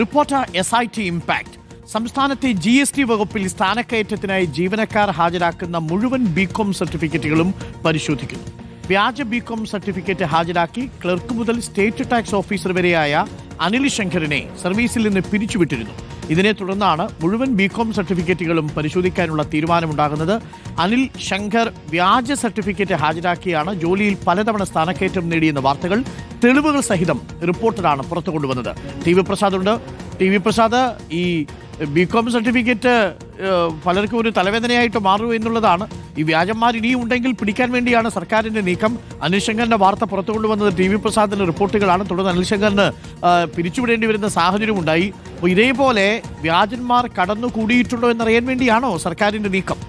Reporter S I T impact സംസ്ഥാനത്തെ G S T വകുപ്പിൽ സ്ഥാനക്കയറ്റത്തിനായി ജീവനക്കാർ ഹാജരാക്കുന്ന മുഴുവൻ ബികോം സർട്ടിഫിക്കറ്റുകളും പരിശോധിക്കുന്നു. വ്യാജ ബികോം സർട്ടിഫിക്കറ്റ് ഹാജരാക്കി ക്ലർക്ക് മുതൽ സ്റ്റേറ്റ് ടാക്സ് ഓഫീസർ വരെയായ അനിൽ ശങ്കറിനെ സർവീസിൽ നിന്ന് പിരിച്ചുവിട്ടിരുന്നു. ഇതിനെ തുടർന്നാണ് മുഴുവൻ ബികോം സർട്ടിഫിക്കറ്റുകളും പരിശോധിക്കാനുള്ള തീരുമാനമുണ്ടാകുന്നത്. അനിൽ ശങ്കർ വ്യാജ സർട്ടിഫിക്കറ്റ് ഹാജരാക്കിയാണ് ജോലിയിൽ പലതവണ സ്ഥാനക്കയറ്റം നേടിയെന്ന വാർത്തകൾ തെളിവുകൾ സഹിതം റിപ്പോർട്ടിലാണ് പുറത്തു കൊണ്ടുവന്നത്. ടി വി പ്രസാദ് ഉണ്ട് ടി വി പ്രസാദ് ഈ ബി കോം സർട്ടിഫിക്കറ്റ് പലർക്കും ഒരു തലവേദനയായിട്ട് മാറും എന്നുള്ളതാണ്. ഈ വ്യാജന്മാർ ഇനിയും ഉണ്ടെങ്കിൽ പിടിക്കാൻ വേണ്ടിയാണ് സർക്കാരിന്റെ നീക്കം. അനിൽ ശങ്കറിന്റെ വാർത്ത പുറത്തു കൊണ്ടുവന്നത് ടി വി പ്രസാദിന്റെ റിപ്പോർട്ടുകളാണ്. തുടർന്ന് അനിൽ ശങ്കറിന് പിരിച്ചുവിടേണ്ടി വരുന്ന സാഹചര്യം ഉണ്ടായി. അപ്പോൾ ഇതേപോലെ വ്യാജന്മാർ കടന്നു കൂടിയിട്ടുണ്ടോ എന്നറിയാൻ വേണ്ടിയാണോ സർക്കാരിന്റെ നീക്കം?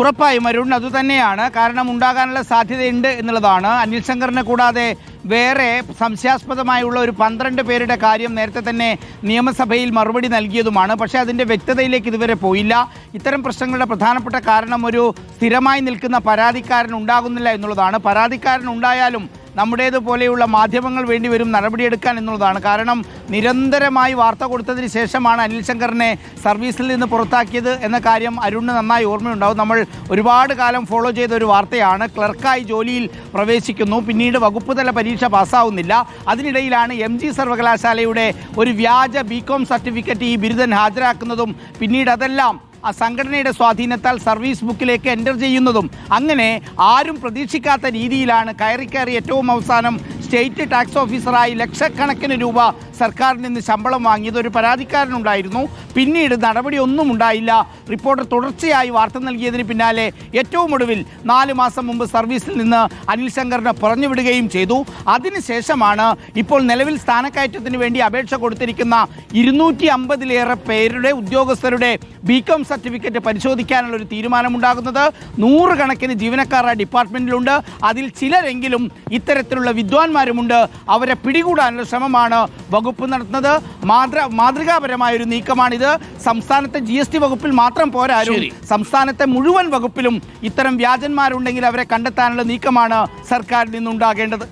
ഉറപ്പായും അരുൺ അതുതന്നെയാണ് കാരണം ഉണ്ടാകാനുള്ള സാധ്യതയുണ്ട് എന്നുള്ളതാണ്. അനിൽ ശങ്കറിനെ കൂടാതെ വേറെ സംശയാസ്പദമായുള്ള ഒരു പന്ത്രണ്ട് പേരുടെ കാര്യം നേരത്തെ തന്നെ നിയമസഭയിൽ മറുപടി നൽകിയതുമാണ്. പക്ഷേ അതിന്റെ വ്യക്തതയിലേക്ക് ഇതുവരെ പോയില്ല. ഇത്തരം പ്രശ്നങ്ങളുടെ പ്രധാനപ്പെട്ട കാരണം ഒരു സ്ഥിരമായി നിൽക്കുന്ന പരാതിക്കാരൻ ഉണ്ടാകുന്നില്ല എന്നുള്ളതാണ്. പരാതിക്കാരൻ ഉണ്ടായാലും നമ്മുടേതുപോലെയുള്ള മാധ്യമങ്ങൾ വേണ്ടി വരും നടപടിയെടുക്കാൻ എന്നുള്ളതാണ്. കാരണം നിരന്തരമായി വാർത്ത കൊടുത്തതിന് ശേഷമാണ് അനിൽ ശങ്കറിനെ സർവീസിൽ നിന്ന് പുറത്താക്കിയത് എന്ന കാര്യം അരുണിന് നന്നായി ഓർമ്മയുണ്ടാവും. നമ്മൾ ഒരുപാട് കാലം ഫോളോ ചെയ്ത ഒരു വാർത്തയാണ്. ക്ലർക്കായി ജോലിയിൽ പ്രവേശിക്കുന്നു. പിന്നീട് വകുപ്പ് തല പരീക്ഷ പാസ്സാവുന്നില്ല. അതിനിടയിലാണ് എം ജി സർവകലാശാലയുടെ ഒരു വ്യാജ ബികോം സർട്ടിഫിക്കറ്റ് ഈ ബിരുദൻ ഹാജരാക്കുന്നതും പിന്നീട് അതെല്ലാം ആ സംഘടനയുടെ സ്വാധീനത്താൽ സർവീസ് ബുക്കിലേക്ക് എന്റർ ചെയ്യുന്നതും. അങ്ങനെ ആരും പ്രതീക്ഷിക്കാത്ത രീതിയിലാണ് കയറി കയറി ഏറ്റവും അവസാനം സ്റ്റേറ്റ് ടാക്സ് ഓഫീസറായി ലക്ഷക്കണക്കിന് രൂപ സർക്കാരിൽ നിന്ന് ശമ്പളം വാങ്ങിയത്. ഒരു പരാതിക്കാരനുണ്ടായിരുന്നു. പിന്നീട് നടപടിയൊന്നും ഉണ്ടായില്ല റിപ്പോർട്ടർ തുടർച്ചയായി വാർത്ത നൽകിയതിന് പിന്നാലെ ഏറ്റവും ഒടുവിൽ നാല് മാസം മുമ്പ് സർവീസിൽ നിന്ന് അനിൽ ശങ്കറിനെ പറഞ്ഞുവിടുകയും ചെയ്തു. അതിനുശേഷമാണ് ഇപ്പോൾ നിലവിൽ സ്ഥാനക്കയറ്റത്തിന് വേണ്ടി അപേക്ഷ കൊടുത്തിരിക്കുന്ന ഇരുന്നൂറ്റി അമ്പതിലേറെ പേരുടെ ഉദ്യോഗസ്ഥരുടെ ബികോം സർട്ടിഫിക്കറ്റ് പരിശോധിക്കാനുള്ള ഒരു തീരുമാനമുണ്ടാകുന്നത്. നൂറുകണക്കിന് ജീവനക്കാർ ആ ഡിപ്പാർട്ട്മെന്റിലുണ്ട്. അതിൽ ചിലരെങ്കിലും ഇത്തരത്തിലുള്ള വിദ്വാൻമാരുമുണ്ട്. അവരെ പിടികൂടാനുള്ള ശ്രമമാണ് വകുപ്പ് നടത്തുന്നത്. മാതൃ മാതൃകാപരമായ ഒരു നീക്കമാണിത്. സംസ്ഥാനത്തെ ജി എസ് ടി വകുപ്പിൽ മാത്രം പോരാരും സംസ്ഥാനത്തെ മുഴുവൻ വകുപ്പിലും ഇത്തരം വ്യാജന്മാരുണ്ടെങ്കിൽ അവരെ കണ്ടെത്താനുള്ള നീക്കമാണ് സർക്കാരിൽ നിന്നുണ്ടാകേണ്ടത്.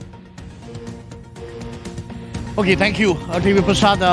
Okay thank you T V Prasad